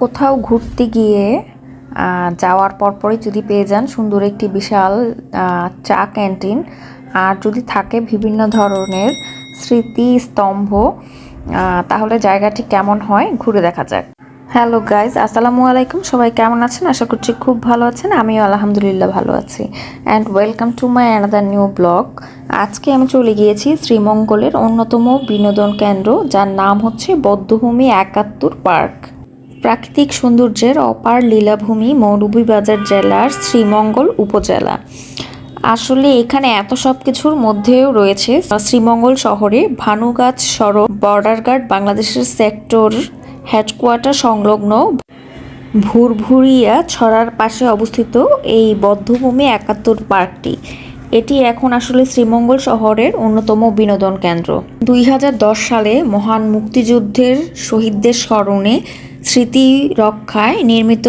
কোথাও ঘুরতে গিয়ে যাওয়ার পরপরই যদি পেয়ে যান সুন্দর একটি বিশাল চা ক্যান্টিন। আর যদি থাকে বিভিন্ন ধরনের স্মৃতিস্তম্ভ তাহলে জায়গাটি কেমন হয় ঘুরে দেখা যাক। হ্যালো গাইজ আসসালামু আলাইকুম। সবাই কেমন আছেন? আশা করছি খুব ভালো আছেন। আমিও আলহামদুলিল্লাহ ভালো আছি। And welcome to my another new blog আজকে আমি চলে গিয়েছি শ্রীমঙ্গলের অন্যতম বিনোদন কেন্দ্র, যার নাম হচ্ছে বদ্ধভূমি একাত্তর পার্ক। প্রাকৃতিক সৌন্দর্যের অপার লীলাভূমি মৌলভীবাজার জেলার শ্রীমঙ্গল উপজেলা। আসলে এখানে এত সব কিছুর মধ্যেও রয়েছে শ্রীমঙ্গল শহরে ভানুগাছ সড়ক বর্ডার গার্ড বাংলাদেশের সেক্টর হেডকোয়ার্টার সংলগ্ন ভুরভুরিয়া ছড়ার পাশে অবস্থিত এই বদ্ধভূমি একাত্তর পার্কটি। এটি এখন আসলে শ্রীমঙ্গল শহরের অন্যতম বিনোদন কেন্দ্র। দুই হাজার দশ সালে মহান মুক্তিযুদ্ধের শহীদদের স্মরণে স্মৃতি রক্ষায় নির্মিত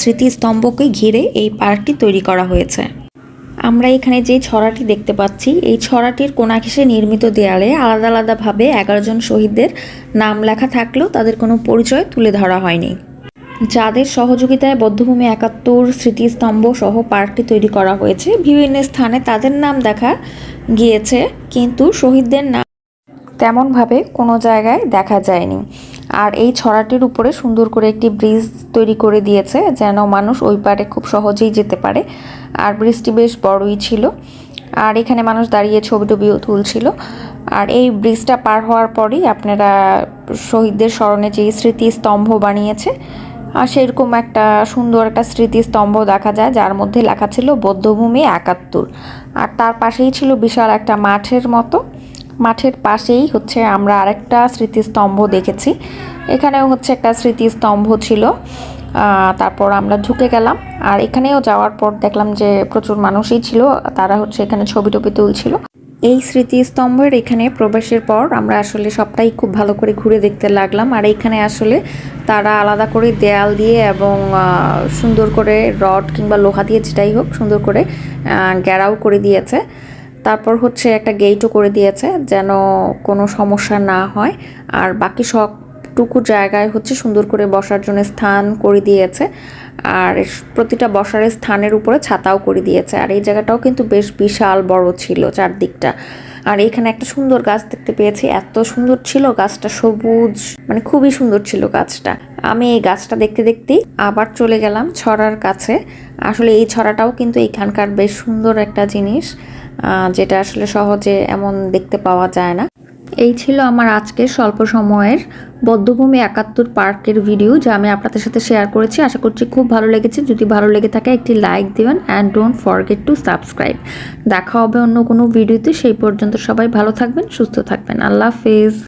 স্মৃতিস্তম্ভকে ঘিরে এই পার্কটি তৈরি করা হয়েছে। আমরা এখানে যে ছড়াটি দেখতে পাচ্ছি, এই ছড়াটির কোনাঘেঁষে নির্মিত দেয়ালে আলাদা আলাদাভাবে এগারো জন শহীদদের নাম লেখা থাকলেও তাদের কোনো পরিচয় তুলে ধরা হয়নি। যাদের সহযোগিতায় বদ্ধভূমি একাত্তর স্মৃতিস্তম্ভ সহ পার্কটি তৈরি করা হয়েছে, বিভিন্ন স্থানে তাদের নাম দেখা গিয়েছে, কিন্তু শহীদদের নাম তেমনভাবে কোনো জায়গায় দেখা যায়নি। আর এই ছড়াটির উপরে সুন্দর করে একটি ব্রিজ তৈরি করে দিয়েছে, যেন মানুষ ওই পারে খুব সহজেই যেতে পারে। আর ব্রিজটি বেশ বড়ই ছিল। আর এখানে মানুষ দাঁড়িয়ে ছবি টবিও তুলছিল। আর এই ব্রিজটা পার হওয়ার পরেই আপনারা শহীদদের স্মরণে যে স্মৃতিস্তম্ভ বানিয়েছে, আর সেরকম একটা সুন্দর একটা স্মৃতিস্তম্ভ দেখা যায়, যার মধ্যে লেখা ছিল বৌদ্ধভূমি একাত্তর। আর তার পাশেই ছিল বিশাল একটা মাঠের মতো। মাঠের পাশেই হচ্ছে আমরা আরেকটা স্মৃতিস্তম্ভ দেখেছি। এখানেও হচ্ছে একটা স্মৃতিস্তম্ভ ছিল। তারপর আমরা ঢুকে গেলাম। আর এখানেও যাওয়ার পর দেখলাম যে প্রচুর মানুষই ছিল, তারা হচ্ছে এখানে ছবি টবি তুলছিল। এই স্মৃতিস্তম্ভের এখানে প্রবেশের পর আমরা আসলে সবটাই খুব ভালো করে ঘুরে দেখতে লাগলাম। আর এখানে আসলে তারা আলাদা করে দেয়াল দিয়ে এবং সুন্দর করে রড কিংবা লোহা দিয়ে যেটাই হোক সুন্দর করে ঘেরাও করে দিয়েছে। তারপর হচ্ছে একটা গেটও করে দিয়েছে যেন কোনো সমস্যা না হয়। আর বাকি সবটুকু জায়গায় হচ্ছে সুন্দর করে বসার জন্য স্থান করে দিয়েছে। আর প্রতিটা বসার স্থানের উপরে ছাতাও করে দিয়েছে। আর এই জায়গাটাও কিন্তু বেশ বিশাল বড় ছিল চারদিকটা। আর এখানে একটা সুন্দর গাছ দেখতে পেয়েছি। এত সুন্দর ছিল গাছটা সবুজ মানে খুবই সুন্দর ছিল গাছটা। আমি এই গাছটা দেখতে দেখতেই আবার চলে গেলাম ছড়ার কাছে। আসলে এই ছড়াটাও কিন্তু এখানকার বেশ সুন্দর একটা জিনিস যেটা আসলে সহজে এমন দেখতে পাওয়া যায় না। এই ছিল আমার আজকের স্বল্প সময়ের বদ্ধভূমি একাত্তর পার্কের ভিডিও যা আমি আপনাদের সাথে শেয়ার করেছি। আশা করছি খুব ভালো লেগেছে। যদি ভালো লেগে থাকে, একটি লাইক দেবেন and don't forget to subscribe দেখা হবে অন্য কোনো ভিডিওতে সেই পর্যন্ত সবাই ভালো থাকবেন, সুস্থ থাকবেন। আল্লাহ হাফেজ।